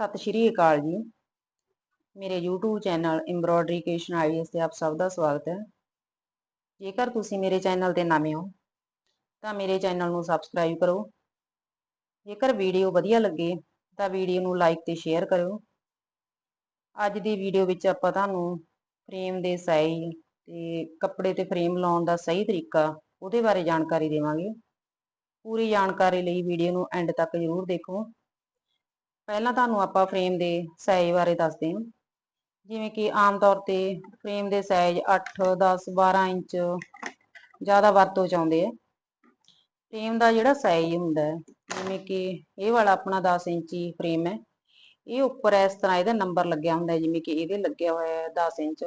ਸਤਿ ਸ਼੍ਰੀ ਅਕਾਲ ਜੀ। ਮੇਰੇ YouTube channel embroidery creation ideas ਤੇ ਆਪ ਸਭ ਦਾ ਸਵਾਗਤ ਹੈ। ਜੇਕਰ ਤੁਸੀਂ ਮੇਰੇ ਚੈਨਲ ਤੇ ਨਵੇਂ ਹੋ, ਤਾਂ ਮੇਰੇ ਚੈਨਲ ਨੂੰ ਸਬਸਕ੍ਰਾਈਬ ਕਰੋ। ਜੇਕਰ ਵੀਡੀਓ ਵਧੀਆ ਲੱਗੇ, ਤਾਂ ਵੀਡੀਓ ਨੂੰ ਲਾਈਕ ਤੇ ਸ਼ੇਅਰ ਕਰਿਓ। ਅੱਜ ਦੀ ਵੀਡੀਓ ਵਿੱਚ ਆਪਾਂ ਤੁਹਾਨੂੰ ਫਰੇਮ ਦੇ ਸਾਈਜ਼ ਤੇ ਕੱਪੜੇ ਤੇ ਫਰੇਮ ਲਾਉਣ ਦਾ ਸਹੀ ਤਰੀਕਾ ਉਹਦੇ ਬਾਰੇ ਜਾਣਕਾਰੀ ਦੇਵਾਂਗੇ। ਪੂਰੀ ਜਾਣਕਾਰੀ ਲਈ ਵੀਡੀਓ ਨੂੰ ਐਂਡ ਤੱਕ ਜ਼ਰੂਰ ਦੇਖੋ। ਪਹਿਲਾਂ ਤੁਹਾਨੂੰ ਆਪਾਂ ਫਰੇਮ ਦੇ ਸਾਈਜ਼ ਬਾਰੇ ਦੱਸਦੇ ਹਾਂ। ਜਿਵੇਂ ਕਿ ਆਮ ਤੌਰ ਤੇ ਫਰੇਮ ਦੇ ਸਾਈਜ਼ 8 10 12 ਇੰਚ ਜ਼ਿਆਦਾ ਵਰਤੋਂ ਚ ਆਉਂਦੇ ਆ। ਫਰੇਮ ਦਾ ਜਿਹੜਾ ਸਾਈਜ਼ ਹੁੰਦਾ ਹੈ, ਜਿਵੇਂ ਕਿ ਇਹ ਵਾਲਾ ਆਪਣਾ 10 ਇੰਚੀ ਫਰੇਮ ਹੈ, ਇਹ ਉੱਪਰ ਇਸ ਤਰ੍ਹਾਂ ਇਹਦਾ ਨੰਬਰ ਲੱਗਿਆ ਹੁੰਦਾ ਜਿਵੇਂ ਕਿ ਇਹਦੇ ਲੱਗਿਆ ਹੋਇਆ ਹੈ 10 ਇੰਚ।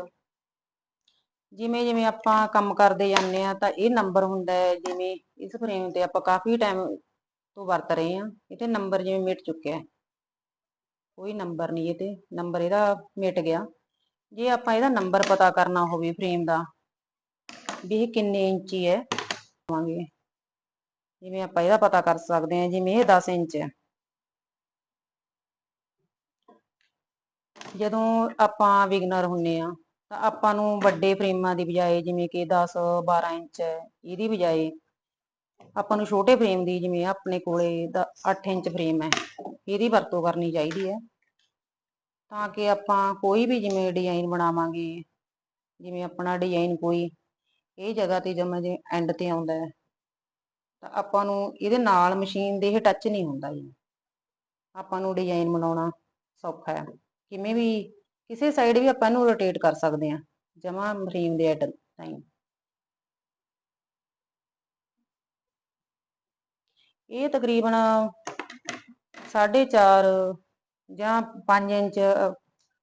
ਜਿਵੇਂ ਜਿਵੇਂ ਆਪਾਂ ਕੰਮ ਕਰਦੇ ਜਾਂਦੇ ਆ ਤਾਂ ਇਹ ਨੰਬਰ ਹੁੰਦਾ ਹੈ, ਜਿਵੇਂ ਇਸ ਫਰੇਮ ਤੇ ਆਪਾਂ ਕਾਫੀ ਟਾਈਮ ਤੋਂ ਵਰਤ ਰਹੇ ਆ ਇਹਦੇ ਨੰਬਰ ਜਿਵੇਂ ਮਿਟ ਚੁੱਕਿਆ ਹੈ। ਕੋਈ ਨੰਬਰ ਨਹੀਂ ਇਹ ਤੇ ਨੰਬਰ ਇਹਦਾ ਮਿਟ ਗਿਆ। ਜੇ ਆਪਾਂ ਇਹਦਾ ਨੰਬਰ ਪਤਾ ਕਰਨਾ ਹੋਵੇ ਫਰੇਮ ਦਾ, ਵੀ ਇਹ ਕਿੰਨੇ ਇੰਚੀ ਹੈ ਆਵਾਂਗੇ ਜਿਵੇਂ ਆਪਾਂ ਇਹਦਾ ਪਤਾ ਕਰ ਸਕਦੇ ਹਾਂ, ਜਿਵੇਂ ਇਹ 10 ਇੰਚ ਹੈ। ਜਦੋਂ ਆਪਾਂ ਵਿਗਨਰ ਹੁੰਨੇ ਆ ਤਾਂ ਆਪਾਂ ਨੂੰ ਵੱਡੇ ਫਰੇਮਾਂ ਦੀ ਬਜਾਏ, ਜਿਵੇਂ ਕਿ 10 12 ਇੰਚ ਇਹਦੀ ਬਜਾਏ ਆਪਾਂ ਨੂੰ ਛੋਟੇ ਫਰੇਮ ਦੀ, ਜਿਵੇਂ ਆਪਣੇ ਕੋਲੇ 8 ਇੰਚ ਫਰੇਮ ਹੈ, ਇਹਦੀ ਵਰਤੋਂ ਕਰਨੀ ਚਾਹੀਦੀ ਹੈ। ਤਾਂ ਕਿ ਆਪਾਂ ਕੋਈ ਵੀ ਜਿਵੇਂ ਡਿਜ਼ਾਈਨ ਬਣਾਵਾਂਗੇ, ਜਿਵੇਂ ਆਪਣਾ ਡਿਜ਼ਾਈਨ ਕੋਈ, ਇਹ ਜਗ੍ਹਾ ਤੇ ਜਮਾ ਜੇ ਐਂਡ ਤੇ ਆਉਂਦਾ ਹੈ, ਤਾਂ ਆਪਾਂ ਨੂੰ ਇਹਦੇ ਨਾਲ ਮਸ਼ੀਨ ਦੇ ਇਹ ਟੱਚ ਨਹੀਂ ਹੁੰਦਾ ਜੀ। ਆਪਾਂ ਨੂੰ ਡਿਜ਼ਾਈਨ ਬਣਾਉਣਾ ਸੌਖਾ ਹੈ। ਕਿਵੇਂ ਵੀ, ਕਿਸੇ ਸਾਈਡ ਵੀ ਆਪਾਂ ਇਹਨੂੰ ਰੋਟੇਟ ਕਰ ਸਕਦੇ ਹਾਂ, ਜਮਾ ਮਸ਼ੀਨ ਦੇ ਐਡ ਟਾਈਮ ਇਹ ਤਕਰੀਬਨ 4.5 ਜਾਂ 5 ਇੰਚ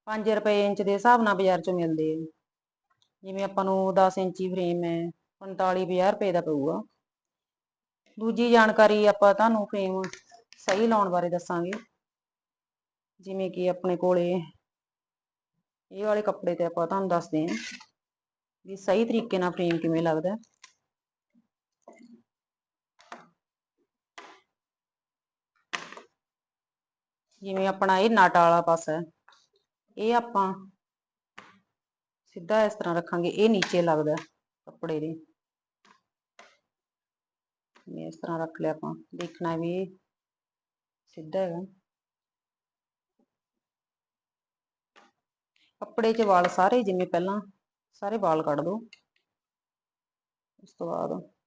5 ਰੁਪਏ ਇੰਚ ਦੇ ਹਿਸਾਬ ਨਾਲ ਬਾਜ਼ਾਰ ਚੋਂ ਮਿਲਦੇ ਆ। ਜਿਵੇਂ ਆਪਾਂ ਨੂੰ 10 ਇੰਚੀ ਫਰੇਮ ਹੈ 45 50 ਰੁਪਏ ਦਾ ਪਊਗਾ। ਦੂਜੀ ਜਾਣਕਾਰੀ ਆਪਾਂ ਤੁਹਾਨੂੰ ਫਰੇਮ ਸਹੀ ਲਾਉਣ ਬਾਰੇ ਦੱਸਾਂਗੇ। ਜਿਵੇਂ ਕਿ ਆਪਣੇ ਕੋਲੇ ਇਹ ਵਾਲੇ ਕੱਪੜੇ ਤੇ ਆਪਾਂ ਤੁਹਾਨੂੰ ਦੱਸਦੇ ਹਾਂ ਵੀ ਸਹੀ ਤਰੀਕੇ ਨਾਲ ਫਰੇਮ ਕਿਵੇਂ ਲੱਗਦਾ। ਜਿਵੇਂ ਆਪਣਾ ਇਹ ਨਟ ਵਾਲਾ ਪਾਸਾ ਹੈ, ਇਹ ਆਪਾਂ ਸਿੱਧਾ ਇਸ ਤਰ੍ਹਾਂ ਰੱਖਾਂਗੇ, ਇਹ ਨੀਚੇ ਲੱਗਦਾ ਕੱਪੜੇ ਦੇ। ਮੈਂ ਇਸ ਤਰ੍ਹਾਂ ਰੱਖ ਲਿਆ ਆਪਾਂ, ਦੇਖਣਾ ਵੀ ਇਹ ਸਿੱਧਾ ਹੈਗਾ। ਕੱਪੜੇ 'ਚ ਵਾਲ ਸਾਰੇ, ਜਿਵੇਂ ਪਹਿਲਾਂ ਸਾਰੇ ਵਾਲ ਕੱਢ ਦੋ। ਉਸ ਤੋਂ ਬਾਅਦ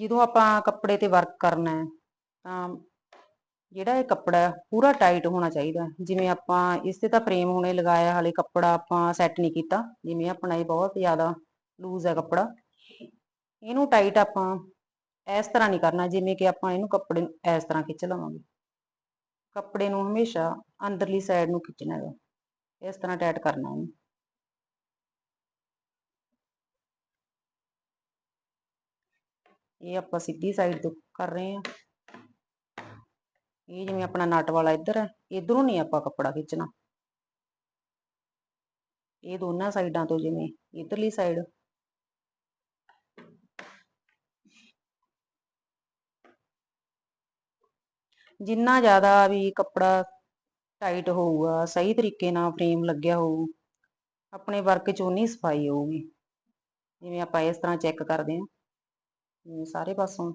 ਜਦੋਂ ਆਪਾਂ ਕੱਪੜੇ ਤੇ ਵਰਕ ਕਰਨਾ ਹੈ, ਤਾਂ ਜਿਹੜਾ ਇਹ ਕੱਪੜਾ ਪੂਰਾ ਟਾਈਟ ਹੋਣਾ ਚਾਹੀਦਾ ਜਿਵੇਂ ਆਪਾਂ ਇਸ ਤੇ ਤਾਂ ਫਰੇਮ ਹੁਣੇ ਲਗਾਇਆ, ਹਲੇ ਕੱਪੜਾ ਆਪਾਂ ਸੈੱਟ ਨਹੀਂ ਕੀਤਾ। ਜਿਵੇਂ ਆਪਣਾ ਇਹ ਬਹੁਤ ਜ਼ਿਆਦਾ ਲੂਜ਼ ਹੈ ਕੱਪੜਾ। ਇਹਨੂੰ ਟਾਈਟ ਆਪਾਂ ਇਸ ਤਰ੍ਹਾਂ ਨਹੀਂ ਕਰਨਾ, ਜਿਵੇਂ ਕਿ ਆਪਾਂ ਇਹਨੂੰ ਕੱਪੜੇ ਨੂੰ ਇਸ ਤਰ੍ਹਾਂ ਖਿੱਚ ਲਵਾਂਗੇ। ਕੱਪੜੇ ਨੂੰ ਹਮੇਸ਼ਾ ਅੰਦਰਲੀ ਸਾਈਡ ਨੂੰ ਖਿੱਚਣਾ ਹੈ ਇਸ ਤਰ੍ਹਾਂ ਟਾਈਟ ਕਰਨਾ ਹੈ ਇਹ ਆਪਾਂ ਸਿੱਧੀ ਸਾਈਡ ਤੋਂ ਕਰ ਰਹੇ ਹਾਂ। ਇਹ ਜਿਵੇਂ ਆਪਣਾ ਨਟ ਵਾਲਾ ਇੱਧਰ ਹੈ, ਇਧਰੋਂ ਨਹੀਂ ਆਪਾਂ ਕੱਪੜਾ ਖਿੱਚਣਾ। ਇਹ ਦੋਨਾਂ ਸਾਈਡਾਂ ਤੋਂ ਜਿਵੇਂ ਇਧਰਲੀ ਸਾਈਡ ਜਿੰਨਾ ਜ਼ਿਆਦਾ ਵੀ ਕੱਪੜਾ ਟਾਈਟ ਹੋਊਗਾ, ਸਹੀ ਤਰੀਕੇ ਨਾਲ ਫਰੇਮ ਲੱਗਿਆ ਹੋਊ, ਆਪਣੇ ਵਰਕ 'ਚ ਉਨੀ ਸਫ਼ਾਈ ਹੋਊਗੀ। ਜਿਵੇਂ ਆਪਾਂ ਇਸ ਤਰ੍ਹਾਂ ਚੈੱਕ ਕਰਦੇ ਹਾਂ। ਸਾਰੇ ਪਾਸੋਂ।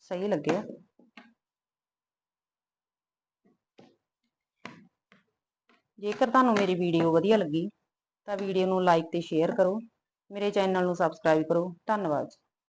ਸਹੀ ਲੱਗਿਆ ਜੇਕਰ ਤੁਹਾਨੂੰ ਮੇਰੀ ਵੀਡੀਓ ਵਧੀਆ ਲੱਗੀ, ਤਾਂ ਵੀਡੀਓ ਨੂੰ ਲਾਈਕ ਤੇ ਸ਼ੇਅਰ ਕਰੋ। ਮੇਰੇ ਚੈਨਲ ਨੂੰ ਸਬਸਕ੍ਰਾਈਬ ਕਰੋ। ਧੰਨਵਾਦ।